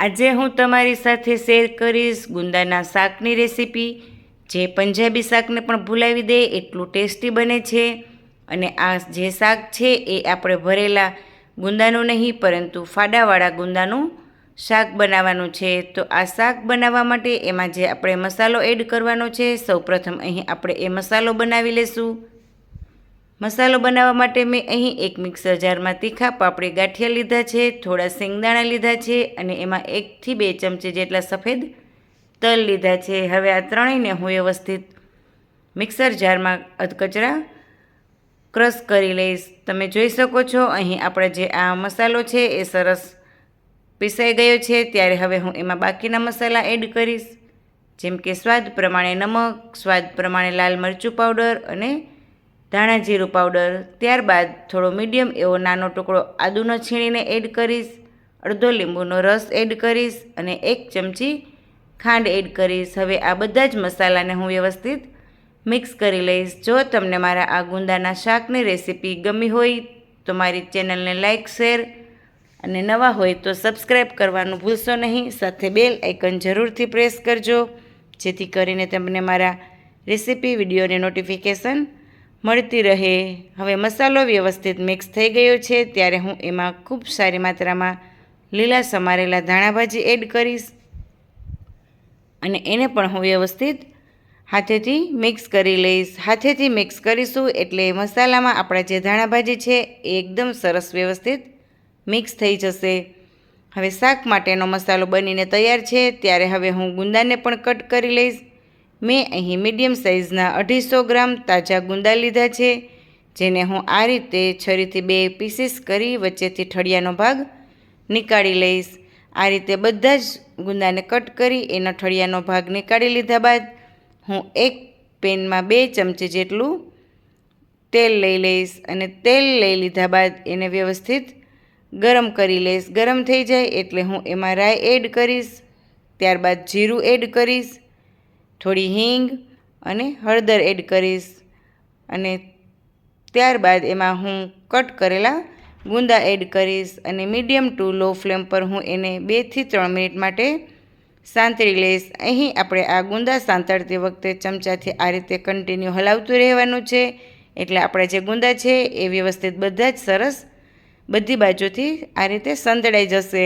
આજે હું તમારી સાથે શેર કરીશ ગુંદાના શાકની રેસીપી જે પંજાબી શાકને પણ ભૂલાવી દે, એટલું ટેસ્ટી બને છે. અને આ જે શાક છે એ આપણે ભરેલા ગુંદાનું નહીં, પરંતુ ફાડાવાળા ગુંદાનું શાક બનાવવાનું છે. તો આ શાક બનાવવા માટે એમાં જે આપણે મસાલો એડ કરવાનો છે, સૌપ્રથમ અહીં આપણે એ મસાલો બનાવી લેશું. મસાલો બનાવવા માટે મેં અહીં એક મિક્સર જારમાં તીખા પાપડી ગાંઠિયા લીધા છે, થોડા શેંગદાણા લીધા છે અને એમાં એકથી બે ચમચી જેટલા સફેદ તલ લીધા છે. હવે આ ત્રણેયને હું વ્યવસ્થિત મિક્સર જારમાં અધકચરા ક્રશ કરી લઈશ. તમે જોઈ શકો છો, અહીં આપણે જે આ મસાલો છે એ સરસ પીસાઈ ગયો છે. ત્યારે હવે હું એમાં બાકીના મસાલા એડ કરીશ. જેમ કે સ્વાદ પ્રમાણે નમક, સ્વાદ પ્રમાણે લાલ મરચું પાવડર અને ધાણા જીરું પાવડર ત્યારબાદ થોડો મીડિયમ એવો નાનો ટુકડો આદુનો છીણીને એડ કરીશ. અડધો લીંબુનો રસ એડ કરીશ અને એક ચમચી ખાંડ એડ કરીશ. હવે આ બધા જ મસાલાને હું વ્યવસ્થિત મિક્સ કરી લઈશ. જો તમને મારા આ ગુંદાના શાકની રેસીપી ગમી હોય તો મારી ચેનલને લાઇક શેર અને નવા હોય તો સબસ્ક્રાઈબ કરવાનું ભૂલશો નહીં. સાથે બેલ આઇકન જરૂરથી પ્રેસ કરજો, જેથી કરીને તમને મારા રેસીપી વિડીયોની નોટિફિકેશન મળતી રહે. હવે મસાલો વ્યવસ્થિત મિક્સ થઈ ગયો છે, ત્યારે હું એમાં ખૂબ સારી માત્રામાં લીલા સમારેલા ધાણાભાજી એડ કરીશ. અને એને પણ હું વ્યવસ્થિત હાથેથી મિક્સ કરી લઈશ. હાથેથી મિક્સ કરીશું એટલે મસાલામાં આપણા જે ધાણાભાજી છે, એ એકદમ સરસ વ્યવસ્થિત મિક્સ થઈ જશે. હવે શાક માટેનો મસાલો બનીને તૈયાર છે, ત્યારે હવે હું ગુંદાને પણ કટ કરી લઈશ. મેં અહીં મીડિયમ સાઇઝના અઢીસો ગ્રામ તાજા ગુંદા લીધા છે, જેને હું આ રીતે છરીથી બે પીસીસ કરી વચ્ચેથી ઠળિયાનો ભાગ નીકાળી લઈશ. આ રીતે બધા જ ગુંદાને કટ કરી એનો ઠળિયાનો ભાગ નીકાળી લીધા બાદ હું એક પેનમાં બે ચમચી જેટલું તેલ લઈ લઈશ અને તેલ લઈ લીધા બાદ એને વ્યવસ્થિત ગરમ કરી લઈશ. ગરમ થઈ જાય એટલે હું એમાં રાઈ એડ કરીશ, ત્યારબાદ જીરું એડ કરીશ થોડી હિંગ અને હળદર એડ કરીશ. અને ત્યારબાદ એમાં હું કટ કરેલા ગુંદા એડ કરીશ અને મીડિયમ ટુ લો ફ્લેમ પર હું એને બેથી ત્રણ મિનિટ માટે સાંતળી લઈશ. અહીં આપણે આ ગુંદા સાંતળતી વખતે ચમચાથી આ રીતે કન્ટિન્યુ હલાવતું રહેવાનું છે. એટલે આપણા જે ગુંદા છે એ વ્યવસ્થિત બધા જ સરસ બધી બાજુથી આ રીતે સંતળાઈ જશે.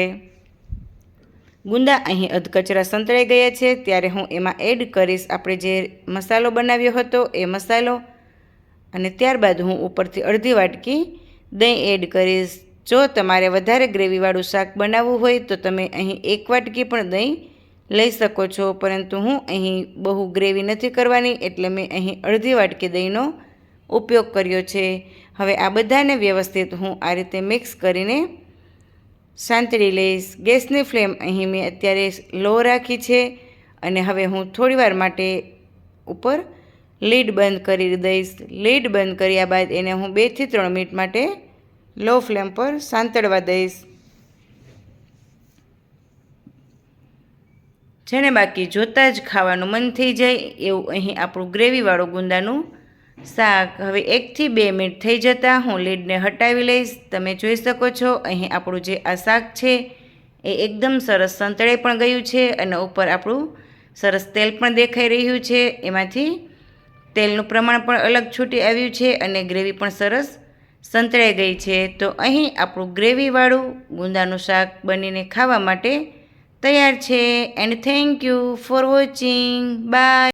ગુંદા અહીં અધકચરા સંતળાઈ ગયા છે. ત્યારે હું એમાં એડ કરીશ આપણે જે મસાલો બનાવ્યો હતો એ મસાલો. અને ત્યારબાદ હું ઉપરથી અડધી વાટકી દહીં એડ કરીશ. જો તમારે વધારે ગ્રેવીવાળું શાક બનાવવું હોય તો તમે અહીં એક વાટકી પણ દહીં લઈ શકો છો. પરંતુ હું અહીં બહુ ગ્રેવી નથી કરવાની એટલે મેં અહીં અડધી વાટકી દહીંનો ઉપયોગ કર્યો છે. હવે આ બધાને વ્યવસ્થિત હું આ રીતે મિક્સ કરીને સાંતળી લઈશ ગેસની ફ્લેમ અહીં મેં અત્યારે લો રાખી છે અને હવે હું થોડીવાર માટે ઉપર લીડ બંધ કરી દઈશ. લીડ બંધ કર્યા બાદ એને હું બેથી ત્રણ મિનિટ માટે લો ફ્લેમ પર સાંતળવા દઈશ. જેને બાકી જોતાં જ ખાવાનું મન થઈ જાય એવું અહીં આપણું ગ્રેવીવાળું ગુંદાનું શાક. હવે એકથી બે મિનિટ થઈ જતાં હું લીડને હટાવી લઈશ. તમે જોઈ શકો છો, અહીં આપણું જે આ શાક છે, એ એકદમ સરસ સંતળાઈ પણ ગયું છે અને ઉપર આપણું સરસ તેલ પણ દેખાઈ રહ્યું છે. એમાંથી તેલનું પ્રમાણ પણ અલગ છૂટી આવ્યું છે અને ગ્રેવી પણ સરસ સંતળાઈ ગઈ છે. તો અહીં આપણું ગ્રેવીવાળું ગુંદાનું શાક બનીને ખાવા માટે તૈયાર છે. And thank you for watching bye